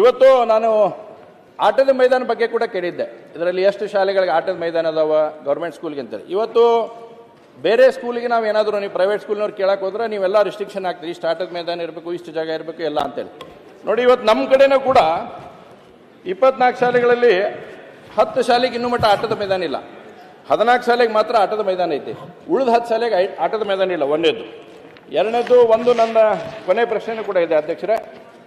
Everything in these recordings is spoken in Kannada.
ಇವತ್ತು ನಾನು ಆಟದ ಮೈದಾನ ಬಗ್ಗೆ ಕೂಡ ಕೇಳಿದ್ದೆ. ಇದರಲ್ಲಿ ಎಷ್ಟು ಶಾಲೆಗಳಿಗೆ ಆಟದ ಮೈದಾನ ಅದಾವ ಗೌರ್ಮೆಂಟ್ ಸ್ಕೂಲ್ಗೆ ಅಂತ ಇವತ್ತು ಬೇರೆ ಸ್ಕೂಲಿಗೆ ನಾವು ಏನಾದರೂ, ನೀವು ಪ್ರೈವೇಟ್ ಸ್ಕೂಲ್ನವ್ರು ಕೇಳಕ್ಕೆ ಹೋದ್ರೆ ನೀವೆಲ್ಲ ರಿಸ್ಟ್ರಿಕ್ಷನ್ ಆಗ್ತೀರಿ ಇಷ್ಟು ಆಟದ ಮೈದಾನ ಇರಬೇಕು, ಇಷ್ಟು ಜಾಗ ಇರಬೇಕು, ಎಲ್ಲ ಅಂತೇಳಿ. ನೋಡಿ, ಇವತ್ತು ನಮ್ಮ ಕಡೆನೂ ಕೂಡ ಇಪ್ಪತ್ನಾಲ್ಕು ಶಾಲೆಗಳಲ್ಲಿ ಹತ್ತು ಶಾಲೆಗೆ ಇನ್ನೂ ಮಟ್ಟ ಆಟದ ಮೈದಾನ ಇಲ್ಲ. ಹದಿನಾಲ್ಕು ಶಾಲೆಗೆ ಮಾತ್ರ ಆಟದ ಮೈದಾನ ಐತಿ. ಉಳಿದ ಹತ್ತು ಶಾಲೆಗೆ ಆಟದ ಮೈದಾನ ಇಲ್ಲ, ಒಂದೇದ್ದು. ಎರಡನೇದು ಒಂದು ನನ್ನ ಕೊನೆ ಪ್ರಶ್ನೆನೂ ಕೂಡ ಇದೆ, ಅಧ್ಯಕ್ಷರೇ.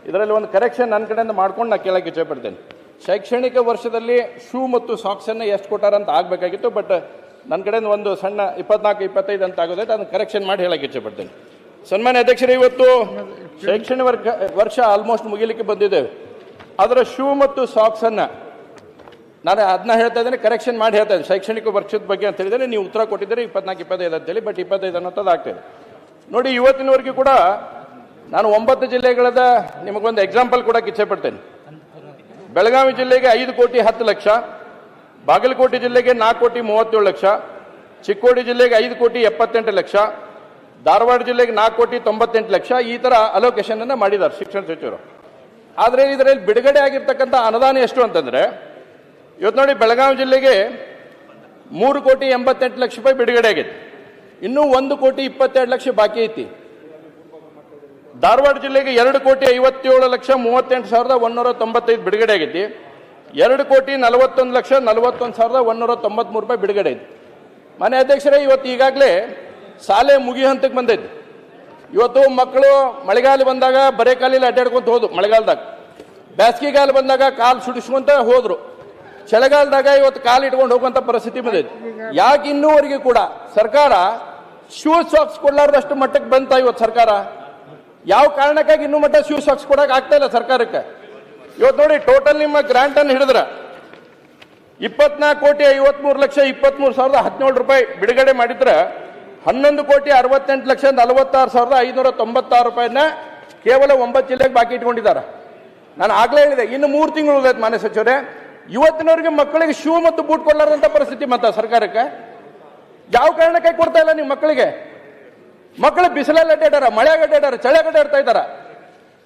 ಇದರಲ್ಲಿ ಒಂದು ಕರೆಕ್ಷನ್ ನನ್ನ ಕಡೆಯಿಂದ ಮಾಡ್ಕೊಂಡು ನಾನು ಕೇಳಕ್ಕೆ ಇಚ್ಛೆಪಡ್ತೇನೆ. ಶೈಕ್ಷಣಿಕ ವರ್ಷದಲ್ಲಿ ಶೂ ಮತ್ತು ಸಾಕ್ಸನ್ನು ಎಷ್ಟು ಕೊಟ್ಟಾರಂತ ಆಗಬೇಕಾಗಿತ್ತು ಬಟ್ ನನ್ನ ಕಡೆಯಿಂದ ಒಂದು ಸಣ್ಣ ಇಪ್ಪತ್ನಾಲ್ಕು, ಇಪ್ಪತ್ತೈದು ಅಂತ ಆಗೋದೈತೆ, ಅದನ್ನು ಕರೆಕ್ಷನ್ ಮಾಡಿ ಹೇಳಕ್ಕೆ ಇಚ್ಛೆಪಡ್ತೇನೆ. ಸನ್ಮಾನ್ಯ ಅಧ್ಯಕ್ಷರೇ, ಇವತ್ತು ಶೈಕ್ಷಣಿಕ ವರ್ಗ, ವರ್ಷ ಆಲ್ಮೋಸ್ಟ್ ಮುಗಿಲಿಕ್ಕೆ ಬಂದಿದ್ದೇವೆ ಅದರ ಶೂ ಮತ್ತು ಸಾಕ್ಸನ್ನು ನಾನು ಅದನ್ನ ಹೇಳ್ತಾ ಇದ್ದೇನೆ ಕರೆಕ್ಷನ್ ಮಾಡಿ ಹೇಳ್ತಾ ಇದ್ದೀನಿ. ಶೈಕ್ಷಣಿಕ ವರ್ಷದ ಬಗ್ಗೆ ಅಂತ ಹೇಳಿದರೆ ನೀವು ಉತ್ತರ ಕೊಟ್ಟಿದ್ದೀರಿ, ಇಪ್ಪತ್ನಾಲ್ಕು, ಇಪ್ಪತ್ತೈದು ಅಂತೇಳಿ ಬಟ್ ಇಪ್ಪತ್ತೈದು ಅನ್ನೋದು ಆಗ್ತದೆ ನೋಡಿ, ಇವತ್ತಿನವರೆಗೂ ಕೂಡ ನಾನು ಒಂಬತ್ತು ಜಿಲ್ಲೆಗಳದ ನಿಮಗೊಂದು ಎಕ್ಸಾಂಪಲ್ ಕೂಡ ಇಚ್ಛೆ ಪಡ್ತೇನೆ. ಬೆಳಗಾವಿ ಜಿಲ್ಲೆಗೆ ಐದು ಕೋಟಿ ಹತ್ತು ಲಕ್ಷ, ಬಾಗಲಕೋಟೆ ಜಿಲ್ಲೆಗೆ ನಾಲ್ಕು ಕೋಟಿ ಮೂವತ್ತೇಳು ಲಕ್ಷ, ಚಿಕ್ಕೋಡಿ ಜಿಲ್ಲೆಗೆ ಐದು ಕೋಟಿ ಎಪ್ಪತ್ತೆಂಟು ಲಕ್ಷ, ಧಾರವಾಡ ಜಿಲ್ಲೆಗೆ ನಾಲ್ಕು ಕೋಟಿ ತೊಂಬತ್ತೆಂಟು ಲಕ್ಷ, ಈ ಥರ ಅಲೋಕೇಶನ್ ಅನ್ನು ಮಾಡಿದ್ದಾರೆ ಶಿಕ್ಷಣ ಸಚಿವರು. ಆದರೆ ಇದರಲ್ಲಿ ಬಿಡುಗಡೆ ಆಗಿರ್ತಕ್ಕಂಥ ಅನುದಾನ ಎಷ್ಟು ಅಂತಂದರೆ ಇವತ್ತು ನೋಡಿ ಬೆಳಗಾವಿ ಜಿಲ್ಲೆಗೆ ಮೂರು ಕೋಟಿ ಎಂಬತ್ತೆಂಟು ಲಕ್ಷ ರೂಪಾಯಿ ಬಿಡುಗಡೆ ಆಗಿದೆ ಇನ್ನೂ ಒಂದು ಕೋಟಿ ಇಪ್ಪತ್ತೆರಡು ಲಕ್ಷ ಬಾಕಿ ಐತಿ. ಧಾರವಾಡ ಜಿಲ್ಲೆಗೆ ಎರಡು ಕೋಟಿ ಐವತ್ತೇಳು ಲಕ್ಷ ಮೂವತ್ತೆಂಟು ಸಾವಿರದ ಒಂದೂರ ತೊಂಬತ್ತೈದು ಬಿಡುಗಡೆ ಆಗೈತಿ. ಎರಡು ಕೋಟಿ ನಲವತ್ತೊಂದು ಲಕ್ಷ ನಲವತ್ತೊಂದು ಸಾವಿರದ ಒಂದೂರ ತೊಂಬತ್ಮೂರು ರೂಪಾಯಿ ಬಿಡುಗಡೆ ಐತಿ ಮನೆ ಅಧ್ಯಕ್ಷರೇ, ಇವತ್ತು ಈಗಾಗಲೇ ಶಾಲೆ ಮುಗಿ ಹಂತಕ್ಕೆ ಬಂದೈತಿ. ಇವತ್ತು ಮಕ್ಕಳು ಮಳೆಗಾಲ ಬಂದಾಗ ಬರೇ ಕಾಲಿಲ್ಲ ಅಡ್ಡಾಡ್ಕೊಂತ ಹೋದ್ರು ಮಳೆಗಾಲದಾಗ. ಬೇಸಿಗೆಗಾಲ ಬಂದಾಗ ಕಾಲು ಸುಡಿಸ್ಕೊಂತ ಹೋದ್ರು. ಚಳಿಗಾಲದಾಗ ಇವತ್ತು ಕಾಲು ಇಟ್ಕೊಂಡು ಹೋಗುವಂಥ ಪರಿಸ್ಥಿತಿ ಬಂದೈತಿ. ಯಾಕೆ ಇನ್ನೂವರೆಗೂ ಕೂಡ ಸರ್ಕಾರ ಶೂಸ್ ಸಾಕ್ಸ್ ಕೊಡ್ಲಾರ್ದಷ್ಟು ಮಟ್ಟಕ್ಕೆ ಬಂತ ಇವತ್ತು ಸರ್ಕಾರ? ಯಾವ ಕಾರಣಕ್ಕಾಗಿ ಇನ್ನೂ ಮಟ್ಟ ಶೂ ಸಾಕ್ಸ್ ಕೊಡಕ್ ಆಗ್ತಾ ಇಲ್ಲ ಸರ್ಕಾರಕ್ಕೆ? ಇವತ್ತು ನೋಡಿ ಟೋಟಲ್ ನಿಮ್ಮ ಗ್ರಾಂಟ್ ಅನ್ನು ಹಿಡಿದ್ರ ಇಪ್ಪತ್ನಾಲ್ಕು ಕೋಟಿ ಐವತ್ಮೂರು ಲಕ್ಷ ಇಪ್ಪತ್ಮೂರು ಸಾವಿರದ ಹದಿನೇಳು ರೂಪಾಯಿ ಬಿಡುಗಡೆ ಮಾಡಿದ್ರೆ ಹನ್ನೊಂದು ಕೋಟಿ ಅರವತ್ತೆಂಟು ಲಕ್ಷ ನಲವತ್ತಾರು ಸಾವಿರದ ಐನೂರ ತೊಂಬತ್ತಾರು ರೂಪಾಯಿನ ಕೇವಲ ಒಂಬತ್ತು ಜಿಲ್ಲೆಗೆ ಬಾಕಿ ಇಟ್ಕೊಂಡಿದ್ದಾರೆ. ನಾನು ಆಗ್ಲೇ ಹೇಳಿದೆ, ಇನ್ನು ಮೂರು ತಿಂಗಳು ಉಳಿದೈತೆ ಮಾನ್ಯ ಸಚಿವರೇ. ಇವತ್ತಿನವರಿಗೆ ಮಕ್ಕಳಿಗೆ ಶೂ ಮತ್ತು ಬೂಟ್ ಕೊಡ್ಲಾರಂತ ಪರಿಸ್ಥಿತಿ ಮತ್ತ ಸರ್ಕಾರಕ್ಕೆ? ಯಾವ ಕಾರಣಕ್ಕೆ ಕೊಡ್ತಾ ಇಲ್ಲ ನೀವು ಮಕ್ಕಳಿಗೆ? ಮಕ್ಕಳು ಬಿಸಿಲಲ್ಲಿ ಅಡ್ಡಾಡ್ಯಾರ ಮಳೆ ಅಡ್ಡಾಡ್ಯಾರ ಚಳಿ ಅಡ್ಡಾಡ್ತಾ ಇದಾರ